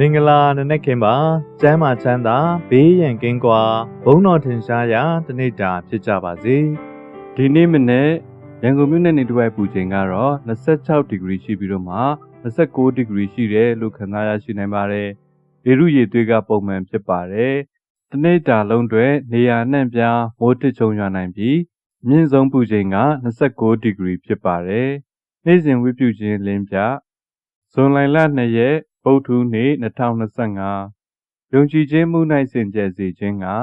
မင်္ဂလာနနက်ခင်းပါကျမ်းမာချမ်းသာဘေးရန်ကင်းကွာဘုန်းတော်ထင်ရှားရာတနေ့တာဖြစ်ကြပါစေဒီနေ့မနေ့ရန်ကုန်မြို့နယ်နေတစ်ဝိုက်ပူချိန်ကတော့26ဒီဂရီရှိပြီးတော့မှ29ဒီဂရီရှိတယ်လို့ခန့်မှန်းရရှိနိုင်ပါတယ်။လေရုရည်သွေးကပုံမှန်ဖြစ်ပါတယ်။တနေ့တာလုံးတွေနေရာနှံ့ပြားမိုးတစ်ချုံရွာနိုင်ပြီးမြင့်ဆုံးပူချိန်က29ဒီဂရီဖြစ်ပါတယ်။နေ့စဉ်ဝိပုခြင်းလင်းပြဇွန်လ2ရက် ပုထူးနေ့2025ယုံကြည်ခြင်းမှု၌စင်ကြယ်စေခြင်းကအ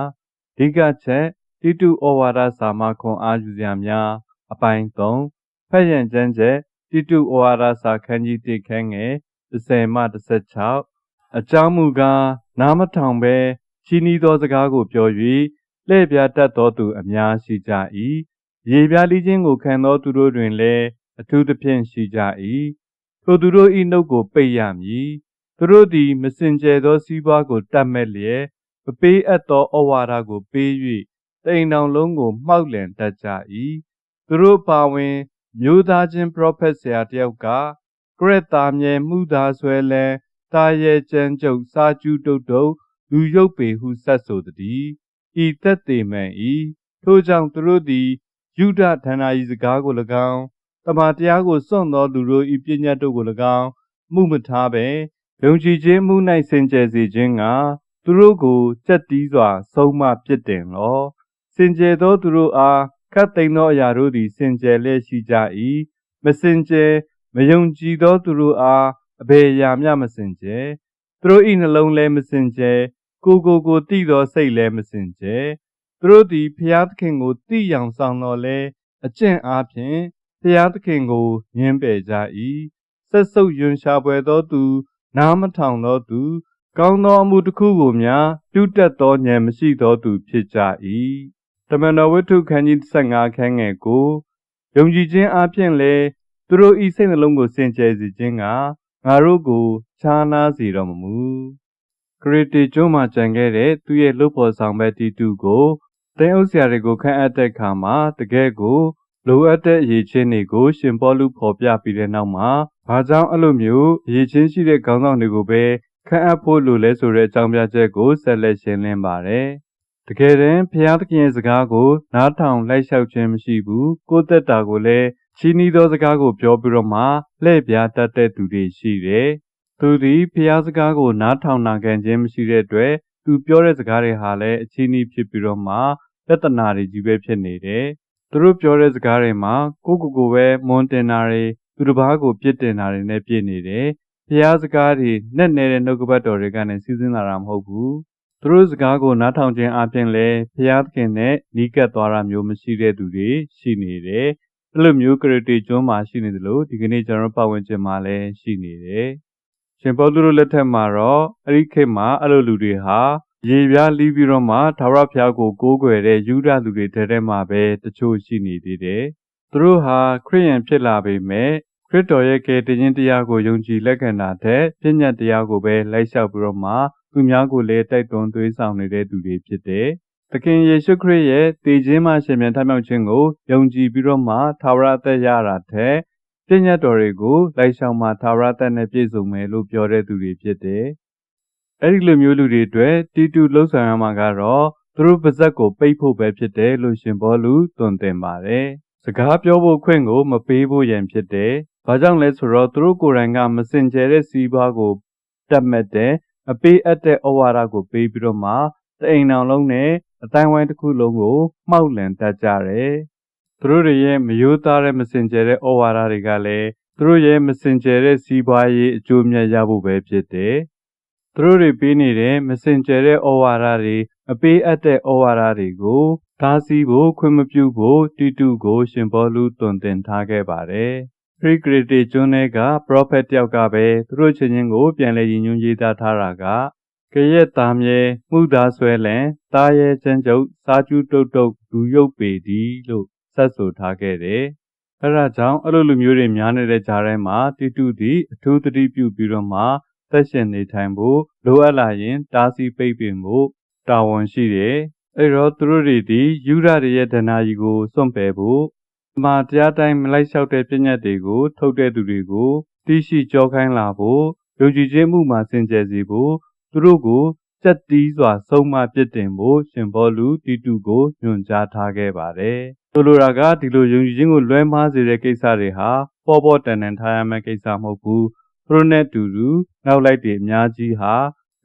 ဓိကချက်တိတုဩဝါဒစာမခွန်အားယူစရာများအပိုင်း3ဖက်ရန်ကျမ်းချက်တိတုဩဝါဒစာခန်းကြီး1ခန်းငယ်30မှ16အကြောင်းမူကားနားမထောင်ပဲချီးနီးသောစကားကိုပြော၍လှည့်ပြားတတ်သောသူအများရှိကြ၏ရေပြားလိခြင်းကိုခံသောသူတို့တွင်လည်းအထူးသဖြင့်ရှိကြ၏ထိုသူတို့၏နှုတ်ကိုပိတ်ရမည် သူတို့သည်မစင်ကြယ်သောစီးပွားကိုတတ်မဲ့လျက်မပေးအပ်သောဩဝါဒကိုပေး၍တိမ်တောင်လုံးကိုမှောက်လန်တတ်ကြ၏သူတို့ပါဝင် မျိုးသားချင်းပရောဖက်ဆရာတယောက်ကကရက်သားမြဲမှုသားဆွဲလဲတာရဲ့ကျမ်းကျုပ်စာကျူးတုတ်တုတ်လူရုပ်ပေဟုဆက်ဆိုသည်ဤသက်သေးမှန်၏ထို့ကြောင့်သူတို့သည်ယူဒဌာနာဤစကားကို၎င်းတမန်တရားကိုစွန့်သောလူတို့ဤပညာတို့ကို၎င်းမှုမထားပဲ ယုံကြည်ခြင်းမှု၌စင်ကြယ်စေခြင်းကသူတို့ကိုစက်တီးစွာ ဆုံးမပြစ်တင်လောစင်ကြယ်သောသူတို့အားခတ်သိမ်းသောအရာတို့သည်စင်ကြယ်လျက်ရှိကြ၏မစင်ကြယ်မယုံကြည်သောသူတို့အားအဘယ်အရာမျှမစင်ကြယ်သူတို့၏နှလုံးလည်းမစင်ကြယ်ကိုကိုကိုတိသောစိတ်လည်းမစင်ကြယ်သူတို့သည်ဖျားသခင်ကိုတိယောင်ဆောင်တော်လဲအကျင့်အားဖြင့်ဖျားသခင်ကိုညှင်းပယ်ကြ၏ဆက်ဆုပ်ယွန်ရှာပွယ်သောသူ နားမထောင်သောသူ ကောင်းသောအမှုတစ်ခုကိုများတူးတက်သောဉာဏ်မရှိသောသူဖြစ်ကြ၏တမန်တော်ဝတ္ထုခန်းကြီး15ခန်းငယ်ကိုယုံကြည်ခြင်းအပြင်လေသူတို့ဤစိတ်နှလုံးကိုစင်ကြယ်စေခြင်းကငါတို့ကိုခြားနာစေတော်မမူခရစ်တီကျွန်းမှာကြံခဲ့တဲ့သူရဲ့လုပ်ဖော်ဆောင်ပဲတီတူကိုတင်းအုပ်ဆရာတွေကိုခန့်အပ်တဲ့အခါမှာတကယ်ကိုလိုအပ်တဲ့အရေးချင်းတွေကို ရှင်ပေါလုဖော်ပြပြီးတဲ့နောက်မှာ ဘာကြောင့်အဲ့လိုမျိုးအရေးချင်းရှိတဲ့ခေါင်းဆောင်တွေကိုပဲခန့်အပ်ဖို့လိုလဲဆိုတဲ့အကြောင်းပြချက်ကိုဆက်လက်ရှင်းလင်းပါတယ်။တကယ်တမ်းဘုရားသခင်ရဲ့စကားကို နားထောင်လိုက်လျှောက်ခြင်းမရှိဘူး။ကိုယ်သက်တာကိုလည်းချီးနီးသောစကားကိုပြောပြီးတော့မှလှည့်ပြားတတ်တဲ့သူတွေရှိတယ်။သူသည်ဘုရားစကားကိုနားထောင်နာခံခြင်းမရှိတဲ့အတွက်သူပြောတဲ့စကားတွေဟာလည်းအချီးနီးဖြစ်ပြီးတော့မှပြဿနာတွေကြီးပဲဖြစ်နေတယ်။သူတို့ပြောတဲ့စကားတွေမှာကိုကိုကိုပဲမွန်တင်တာတွေ သူတစ်ပါးကိုပြစ်တင်တာတွေနဲ့ပြည့်နေတယ်။ဖျားစကားတွေနဲ့နေတဲ့နှုတ်ကပတ်တော်တွေကနေစီးစင်းလာတာမဟုတ်ဘူး။သူတို့စကားကိုနားထောင်ခြင်းအပြင်လဲဖျားသခင်နဲ့နီးကပ်သွားတာမျိုးမရှိတဲ့သူတွေရှိနေတယ်။အဲ့လိုမျိုးကရတီကျွန်းမှာရှိနေသလိုဒီကနေ့ကျွန်တော်ပတ်ဝန်းကျင်မှာလည်းရှိနေတယ်။ရှင်ပေါလုတို့လက်ထက်မှာတော့အဲ့ဒီခေတ်မှာအဲ့လိုလူတွေဟာရေပြားလီးပြီးတော့မှသာဝရဖျားကိုကိုးကွယ်တဲ့ယူဒလူတွေထဲထဲမှာပဲတချို့ရှိနေသေးတယ်။သူတို့ဟာခရိယန်ဖြစ်လာပေမဲ့ ခရစ်တော်ရဲ့ကယ်တင်ခြင်းတရားကိုယုံကြည်လက်ခံတာတဲ့ပြည့်ညတ်တရားကိုပဲလိုက်လျှောက်ပြီးတော့မှသူများကိုလည်းတိုက်တွန်းသွေးဆောင်နေတဲ့သူတွေဖြစ်တယ်။သခင်ယေရှုခရစ်ရဲ့တည်ခြင်းမှရှင်ပြန်ထမြောက်ခြင်းကိုယုံကြည်ပြီးတော့မှသာဝရအသက်ရတာတဲ့ပြည့်ညတ်တော်တွေကိုလိုက်လျှောက်မှသာဝရအသက်နဲ့ပြည့်စုံမယ်လို့ပြောတဲ့သူတွေဖြစ်တယ်။အဲ့ဒီလိုမျိုးလူတွေအတွက်တီတူလှုပ်ဆောင်ရမှာကတော့သူတို့ပါဇက်ကိုပိတ်ဖို့ပဲဖြစ်တယ်လို့ရှင်ဘောလူသွန်သင်ပါတယ်။စကားပြောဖို့ခွင့်ကိုမပေးဖို့ရန်ဖြစ်တယ်။ ဘာကြောင့်လဲဆိုတော့သူတို့ကိုယ်တိုင်ကမစင်ကြယ်တဲ့စီးပွားကိုတတ်မဲ့တဲ့အပေးအပ်တဲ့ဩဝါဒကိုပေးပြီးတော့မှတအိမ်အောင်လုံးနဲ့အတိုင်းဝိုင်းတစ်ခုလုံးကိုမှောက်လန်တတ်ကြတယ်။သူတို့တွေရဲ့မယိုးသားတဲ့မစင်ကြယ်တဲ့ဩဝါဒတွေကလည်းသူတို့ရဲ့မစင်ကြယ်တဲ့စီးပွားရေးအကျိုးမြတ်ရဖို့ပဲဖြစ်တယ်။သူတို့တွေပေးနေတဲ့မစင်ကြယ်တဲ့ဩဝါဒတွေအပေးအပ်တဲ့ဩဝါဒတွေကိုဒါစီဖို့ခွင့်မပြုဖို့တီတူကို ရှင်ဘောလူတွင်တင်ထားခဲ့ပါတယ်။ ခရစ်ဂရတီကျွန်းထဲကပရောဖက်တယောက်ကပဲသူတို့ချင်းချင်းကိုပြန်လည်ရည်ညွှန်းရေးသားထားတာကကရက်သားမြဲမှုသားဆွဲလန်တားရဲချမ်းကျုပ်စာကျူးတုတ်တုတ်လူရုပ်ပေသည်လို့ဆက်ဆိုထားခဲ့တယ်။အဲဒါကြောင့်အဲ့လိုလူမျိုးတွေများနေတဲ့ကြားထဲမှာတီတူသည်အထူးသတိပြုပြီးတော့မှသက်ရှင်နေထိုင်ဖို့လိုအပ်လာရင် တားဆီးပိတ်ပင်ဖို့တာဝန်ရှိတယ်။အဲတော့သူတို့တွေဒီယူရတွေရဲ့ဒဏ္ဍာရီကိုစွန့်ပယ်ဖို့ဒီ မှာတရားတိုင်းမလိုက်လျှောက်တဲ့ပြည့်ညတ်တွေကို ထုတ်တဲ့သူတွေကိုသိရှိကြောခိုင်းလာဖို့ယုံကြည်ခြင်းမှုမှာစင်ကြယ်စေဖို့သူတို့ကိုစက်တီးစွာဆုံးမပြစ်တင်ဖို့ရှင်ဘောလူတီတုကိုညွှန်ကြားထားခဲ့ပါတယ်။ဆိုလိုတာကဒီလိုယုံကြည်ခြင်းကိုလွဲမှားစေတဲ့ကိစ္စတွေဟာပေါ်ပေါ်တန်တန်ထားရမယ့်ကိစ္စမဟုတ်ဘူး။သူတို့နဲ့တူတူနောက်လိုက်တွေအများကြီးဟာ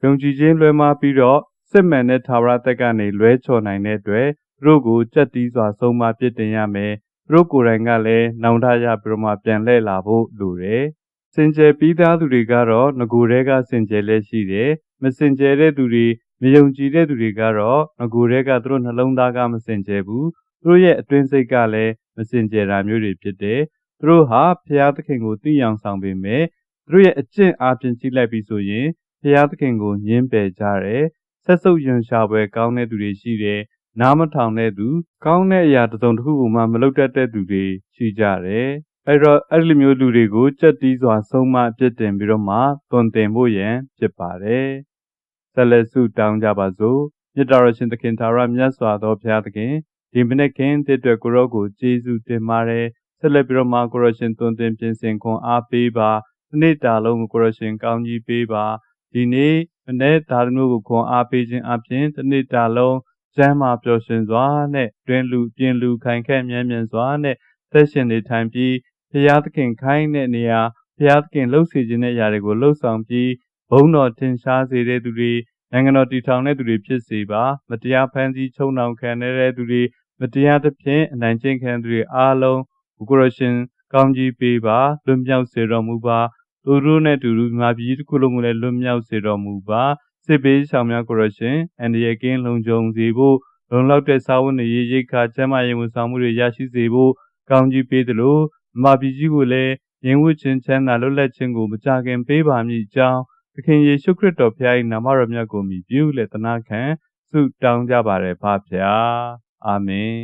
ယုံကြည်ခြင်းလွဲမှားပြီးတော့စစ်မှန်တဲ့သာဝရသက်ကနေလွဲချော်နိုင်တဲ့အတွက်သူတို့ကိုစက်တီးစွာဆုံးမပြစ်တင်ရမယ်။သူ တို့ကိုယ်တိုင်ကလည်းနောင်တရပြီးတော့မှပြန်လှည့်လာဖို့လိုတယ်။စင်ကြယ်ပြီးသားသူတွေကတော့ငကိုယ်တည်းကစင်ကြယ်လက်ရှိတယ်မစင်ကြယ်တဲ့သူတွေမယုံကြည်တဲ့သူတွေကတော့ငကိုယ်တည်းကသူတို့နှလုံးသားကမစင်ကြယ်ဘူးသူတို့ရဲ့အတွင်းစိတ်ကလည်းမစင်ကြယ်တာမျိုးတွေဖြစ်တယ်သူတို့ဟာဖျားသခင်ကိုသိအောင်ဆောင်ပေမဲ့သူတို့ရဲ့အကျင့်အားဖြင့်ကြည့်လိုက်ပြီးဆိုရင်ဖျားသခင်ကိုညှင်းပယ်ကြတယ်ဆက်စုပ်ယွန်ရှာပွဲကောင်းတဲ့သူတွေရှိတယ် နားမထောင်တဲ့သူကောင်းတဲ့အရာတစ်စုံတစ်ခုကိုမှမလုပ်တတ်တဲ့သူတွေရှိကြတယ်အဲ့တော့အဲ့လိုမျိုးလူတွေကိုကြက်တီးစွာဆုံးမပြစ်တင်ပြီးတော့မှသွန်သင်ဖို့ရန်ဖြစ်ပါတယ်။ဆက်လက်ဆုတောင်းကြပါစို့။မြတ်တော်ရှင်သခင်သာရမြတ်စွာသောဘုရားသခင်ဒီမနေ့ခင်တဲ့အတွက်ကိုရောကိုကျေးဇူးတင်ပါတယ်။ဆက်လက်ပြီးတော့မှကိုရောရှင်သွန်သင်ပြင်ဆင်ခွန်အားပေးပါ။ဒီနေ့တာလုံးကိုကိုရောရှင်ကောင်းကြီးပေးပါ။ဒီနေ့မနေ့ဒါမျိုးကိုခွန်အားပေးခြင်းအပြင်ဒီနေ့တာလုံး ကျမ်းမာပျော်ရွှင်စွာနဲ့တွင်လူပြင်လူခိုင်ခက်မြဲမြံစွာနဲ့သက်ရှင်နေထိုင်ပြီးဘုရားသခင်ခိုင်းတဲ့နေရာဘုရားသခင်လှုပ်စီခြင်းတဲ့ຢာတွေကိုလှုပ်ဆောင်ပြီးဘုံတော်ထင်ရှားစေတဲ့သူတွေနိုင်ငံတော်တည်ထောင်တဲ့သူတွေဖြစ်စေပါမတရားဖန်ဆီးချုံနှောင်ခံတဲ့သူတွေမတရားသဖြင့်အနိုင်ကျင့်ခံသူတွေအားလုံးကိုရရှင်ကောင်းကြီးပေးပါလွတ်မြောက်စေတော်မူပါသူတို့နဲ့တူတူမြာပြည်တစ်ခုလုံးကိုလည်းလွတ်မြောက်စေတော်မူပါ စစ်ပေးဆောင်များကိုရရှင်အန်ဒီယေကင်းလုံခြုံစေဖို့လုံလောက်တဲ့စာဝန်ရေးရိတ်ခါကျမ်းမာရေးဝန်ဆောင်မှုတွေရရှိစေဖို့ကောင်းကြီးပေးသလိုမြာပြည်ကြီးကိုလည်းငြိမ်ဝှက်ခြင်းချမ်းသာလွတ်လပ်ခြင်းကိုမကြခင်ပေးပါမည်ကြောင်းသခင်ယေရှုခရစ်တော်ဖခင်၏နာမတော်မြတ်ကိုမြည်ပြုလက်သနာခံဆုတောင်းကြပါရယ်ဖဖျားအာမင်